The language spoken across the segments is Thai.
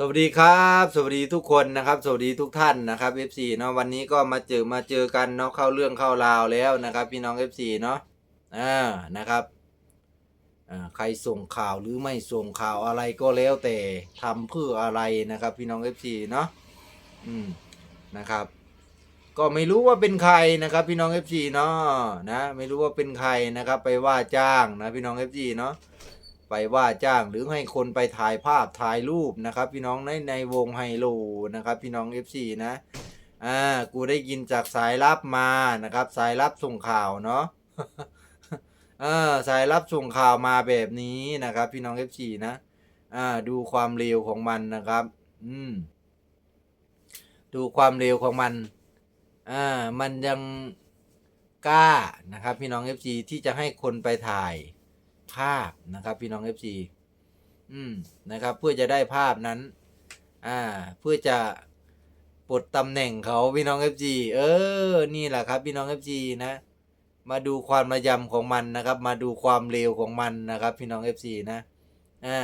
สวัสดีครับ สวัสดีทุกคนนะครับ สวัสดีทุกท่านนะครับ FC เนาะวันนี้ก็มาเจอมาเจอกันเนาะเข้าเรื่องเข้าราวแล้วนะครับ พี่น้อง FC เนาะอ่านะครับอ่าใครส่งข่าวหรือไม่ส่งข่าวอะไรก็แล้วแต่ทำเพื่ออะไรนะครับ พี่น้อง FC เนาะอืมนะครับ ก็ไม่รู้ว่าเป็นใครนะครับ พี่น้อง FC เนาะนะ ไม่รู้ว่าเป็นใครนะครับ ไปว่าจ้างนะพี่น้อง FC เนาะ ไปว่าจ้างหรือให้คนไปถ่ายภาพถ่ายรูปนะครับ พี่น้องในในวงไฮโลนะครับ พี่น้อง FC นะอ่ากูได้ยินจากสายลับมานะครับ สายลับส่งข่าวเนาะเออสายลับส่งข่าวมาแบบนี้นะครับ พี่น้อง FC นะอ่าดูความเร็วของมันนะครับ อืม ดูความเร็วของมันอ่ามันยังกล้านะครับ พี่น้อง FC ที่จะให้คนไปถ่าย ภาพนะครับ พี่น้อง FC อืมนะครับ เพื่อจะได้ภาพนั้น อ่า เพื่อจะปลดตำแหน่งเขาพี่น้อง FC เออ นี่แหละครับ พี่น้อง FC นะ มาดูความระยำของมันนะครับ มาดูความเร็วของมันนะครับ พี่น้อง FC นะอ่า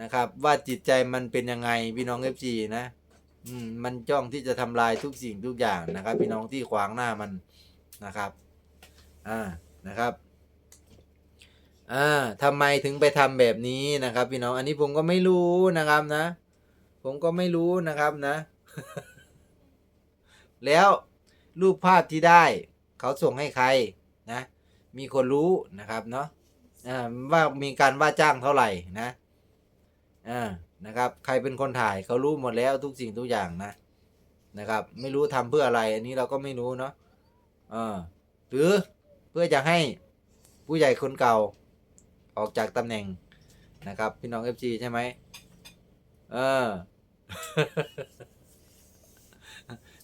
นะครับ ว่าจิตใจมันเป็นยังไงพี่น้อง FC นะอืมมันจ้องที่จะทำลายทุกสิ่งทุกอย่างนะครับ พี่น้องที่ขวางหน้ามันนะครับ อ่านะครับ อ่าทำไมถึงไปทำแบบนี้นะครับ พี่น้อง อันนี้ผมก็ไม่รู้นะครับนะ ผมก็ไม่รู้นะครับนะ แล้วรูปภาพที่ได้ เขาส่งให้ใครนะ มีคนรู้นะครับเนาะอ่าว่ามีการว่าจ้างเท่าไหร่นะอ่านะครับ ใครเป็นคนถ่ายเขารู้หมดแล้วทุกสิ่งทุกอย่างนะนะครับ ไม่รู้ทำเพื่ออะไร อันนี้เราก็ไม่รู้เนาะอ่าหรือเพื่อจะให้ผู้ใหญ่คนเก่า ออกจากตำแหน่งนะครับ พี่น้อง FG ใช่ไหมเออ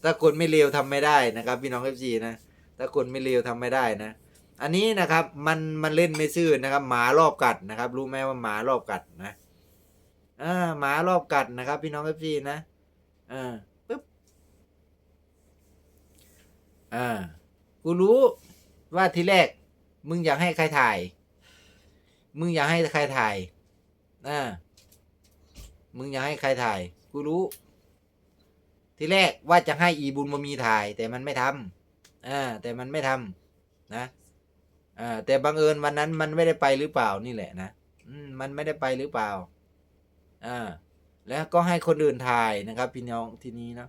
ถ้าคนไม่เลวทำไม่ได้นะครับ พี่น้อง FG นะ ถ้าคนไม่เลวทำไม่ได้นะ อันนี้นะครับ มันมันเล่นไม่ซื่อนะครับ หมารอบกัดนะครับ รู้ไหมว่าหมารอบกัดนะอ่าหมารอบกัดนะครับ พี่น้อง FG นะอ่าปึ๊บอ่ากูรู้ว่าทีแรก มึงอยากให้ใครถ่าย มึงอยากให้ใครถ่ายอ่ามึงอยากให้ใครถ่าย กูรู้ ทีแรกว่าจะให้อีบุญมามีถ่าย แต่มันไม่ทำอ่าแต่มันไม่ทำนะอ่าแต่บังเอิญวันนั้นมันไม่ได้ไปหรือเปล่านี่แหละนะอืมมันไม่ได้ไปหรือเปล่าอ่าแล้วก็ให้คนอื่นถ่ายนะครับ พี่น้องทีนี้นะ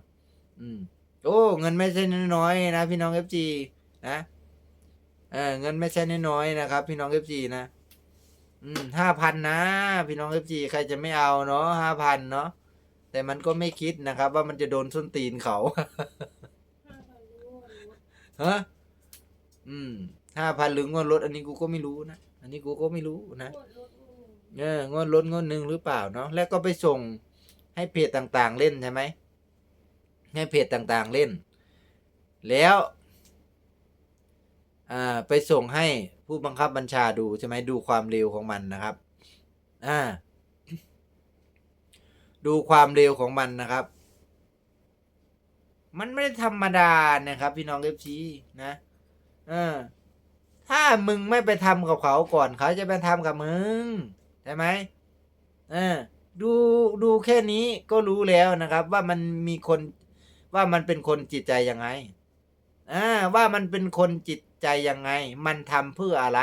อืม โอ้ เงินไม่ใช่น้อยๆนะ พี่น้องเอฟจีนะเออเงินไม่ใช่น้อยๆนะครับ พี่น้องเอฟจีนะ อืมห้าพันนะ พี่น้องเอฟจีใครจะไม่เอาเนาะห้าพันเนาะแต่มันก็ไม่คิดนะครับ ว่ามันจะโดนส้นตีนเขาฮะอืมห้าพันหรืองวดรถอันนี้กูก็ไม่รู้นะอันนี้กูก็ไม่รู้นะเอองวดรถงวดหนึ่งหรือเปล่าเนาะแล้วก็ไปส่งให้เพจต่างๆเล่นใช่ไหมให้เพจต่างๆเล่น แล้ว อ่าไปส่งให้ ผู้บังคับบัญชาดูใช่ไหมดูความเร็วของมันนะครับ อ่า ดูความเร็วของมันนะครับ มันไม่ได้ธรรมดานะครับ พี่น้องเอฟซีนะเออถ้ามึงไม่ไปทำกับเขาก่อนเขาจะไปทำกับมึงใช่ไหมเออ ดูดูแค่นี้ก็รู้แล้วนะครับ ว่ามันมีคนว่ามันเป็นคนจิตใจยังไงอ่าว่ามันเป็นคนจิต ใจยังไง มันทำเพื่ออะไร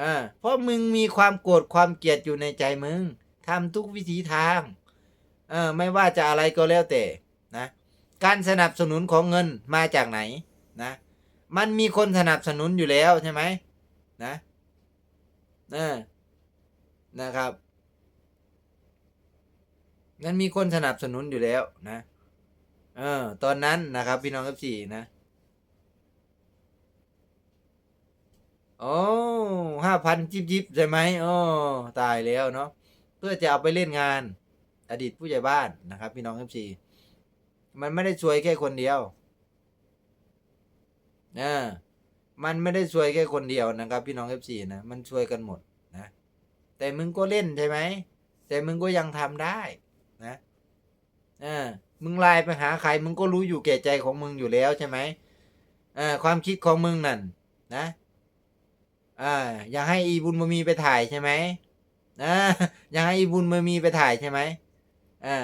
อ่าเพราะมึงมีความโกรธความเกลียดอยู่ในใจมึงทำทุกวิถีทางเออไม่ว่าจะอะไรก็แล้วแต่นะ การสนับสนุนของเงินมาจากไหนนะ มันมีคนสนับสนุนอยู่แล้วใช่ไหมนะเออนะครับมันมีคนสนับสนุนอยู่แล้วนะ เออ ตอนนั้นนะครับ พี่น้องเอฟซีนะ โอ้ห้าพันจิบจิบใช่ไหมโอ้ตายแล้วเนาะเพื่อจะเอาไปเล่นงาน อดีตผู้ใหญ่บ้านนะครับ พี่น้องเอฟซีมันไม่ได้ช่วยแค่คนเดียวนะมันไม่ได้ช่วยแค่คนเดียวนะครับ พี่น้องเอฟซีนะมันช่วยกันหมดนะ แต่มึงก็เล่นใช่ไหมแต่มึงก็ยังทำได้นะอ่ามึงไลน์ไปหาใครมึงก็รู้อยู่แก่ใจของมึงอยู่แล้วใช่ไหมอ่าความคิดของมึงนั่นนะ อ่าอยากให้อีบุญมามีไปถ่ายใช่ไหมอ่าอยากให้อีบุญมามีไปถ่ายใช่ไหมอ่า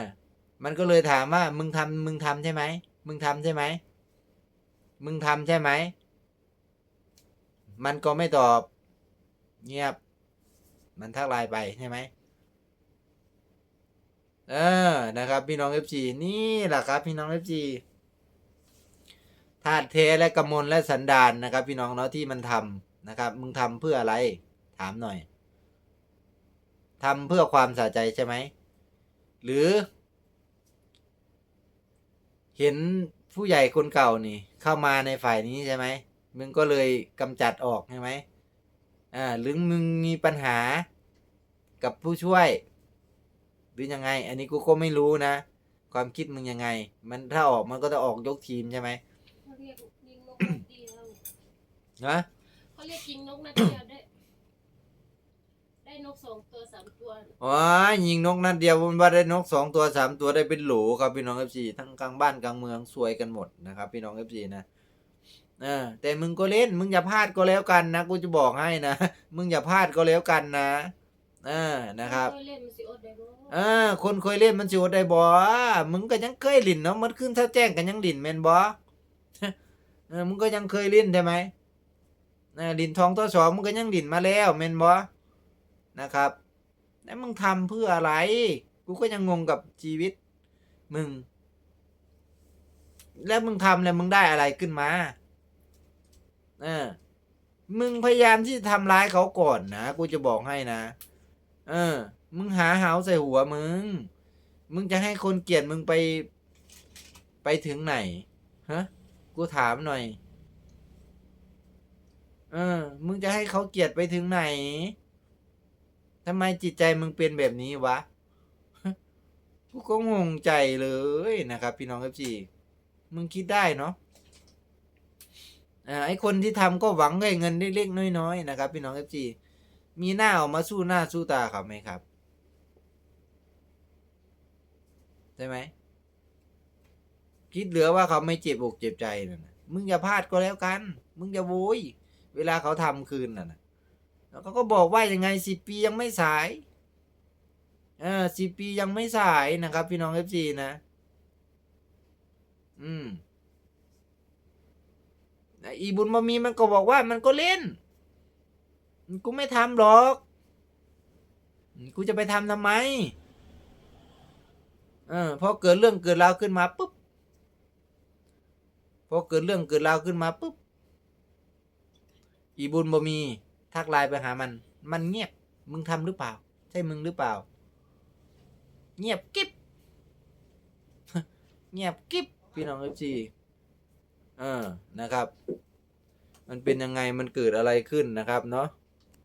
มันก็เลยถามว่า มึงทำมึงทำใช่ไหมมึงทำใช่ไหมมึงทำใช่ไหมมันก็ไม่ตอบ เงียบ มันทักไลน์ไปใช่ไหมเออนะครับ พี่น้องเอฟซีนี่แหละครับ พี่น้องเอฟซีธาตุเทและกำมลและสันดานนะครับ พี่น้องเนาะที่มันทำ นะครับ มึงทำเพื่ออะไร ถามหน่อยทำเพื่อความสะใจใช่ไหม หรือ เห็นผู้ใหญ่คนเก่านี่ เข้ามาในฝ่ายนี้ใช่ไหม มึงก็เลยกำจัดออกใช่ไหมอ่าหรือมึงมีปัญหากับผู้ช่วย หรือยังไง อันนี้กูก็ไม่รู้นะ ความคิดมึงยังไง มันถ้าออกมันก็จะออกยกทีมใช่ไหมเขาเรียกยิงนกนัดเดียวนะ เขาเรียกยิงนกนัดเดียวได้ได้นกสองตัวสามตัวอ๋อยิงนกนัดเดียวมันว่าได้นกสองตัวสามตัวได้เป็นโหลครับพี่น้องเอฟซีทั้งกลางบ้านกลางเมืองสวยกันหมดนะครับ พี่น้องเอฟซีนะเออแต่มึงก็เล่นมึงอย่าพลาดก็แล้วกันนะกูจะบอกให้นะมึงอย่าพลาดก็แล้วกันนะเออนะครับเล่นมันสิอดได้บ่เออคนเคยเล่นมันสิอดได้บ่มึงก็ยังเคยเล่นเนาะมันขึ้นถ้าแจ้งกันยังเล่นแม่นบ่เออมึงก็ยังเคยเล่นใช่ไหมเออ ดินทองตัวสองมึงก็ยังดินมาแล้วแม่นบ่นะครับ แล้วมึงทำเพื่ออะไร กูก็ยังงงกับชีวิต มึง แล้วมึงทำแล้วมึงได้อะไรขึ้นมา เออ มึงพยายามที่จะทำร้ายเขาก่อนนะ กูจะบอกให้นะ เออ มึงหาเหาใส่หัวมึง มึงจะให้คนเกลียดมึงไป ไปถึงไหน ฮะ กูถามหน่อย เออ มึงจะให้เขาเกลียดไปถึงไหนทำไมจิตใจมึงเป็นแบบนี้วะกูก็งงใจเลยนะครับ พี่น้องเอฟซีมึงคิดได้เนาะอ่าไอคนที่ทำก็หวังได้เงินเล็กๆน้อยๆนะครับ พี่น้องเอฟซีมีหน้าออกมาสู้หน้าสู้ตาเขาไหมครับใช่ไหมคิดเหลือว่าเขาไม่เจ็บอกเจ็บใจนะมึงอย่าพลาดก็แล้วกัน มึงอย่าโวย เวลาเขาทำคืนน่ะแล้วเขาก็บอกว่ายังไงสิปียังไม่สายเออสิปียังไม่สายนะครับ พี่น้องเอฟซีนะ อืมอีบุญมามีมันก็บอกว่ามันก็เล่น กูไม่ทำหรอก กูจะไปทำทำไม เออพอเกิดเรื่องเกิดราวขึ้นมาปุ๊บ พอเกิดเรื่องเกิดราวขึ้นมาปุ๊บ อีบุญบ่มีทักไลน์ไปหามัน มันเงียบ มึงทำหรือเปล่า ใช่มึงหรือเปล่า เงียบกิ๊บเงียบกิ๊บพี่น้องเอฟซีเออนะครับ มันเป็นยังไงมันเกิดอะไรขึ้นนะครับเนาะ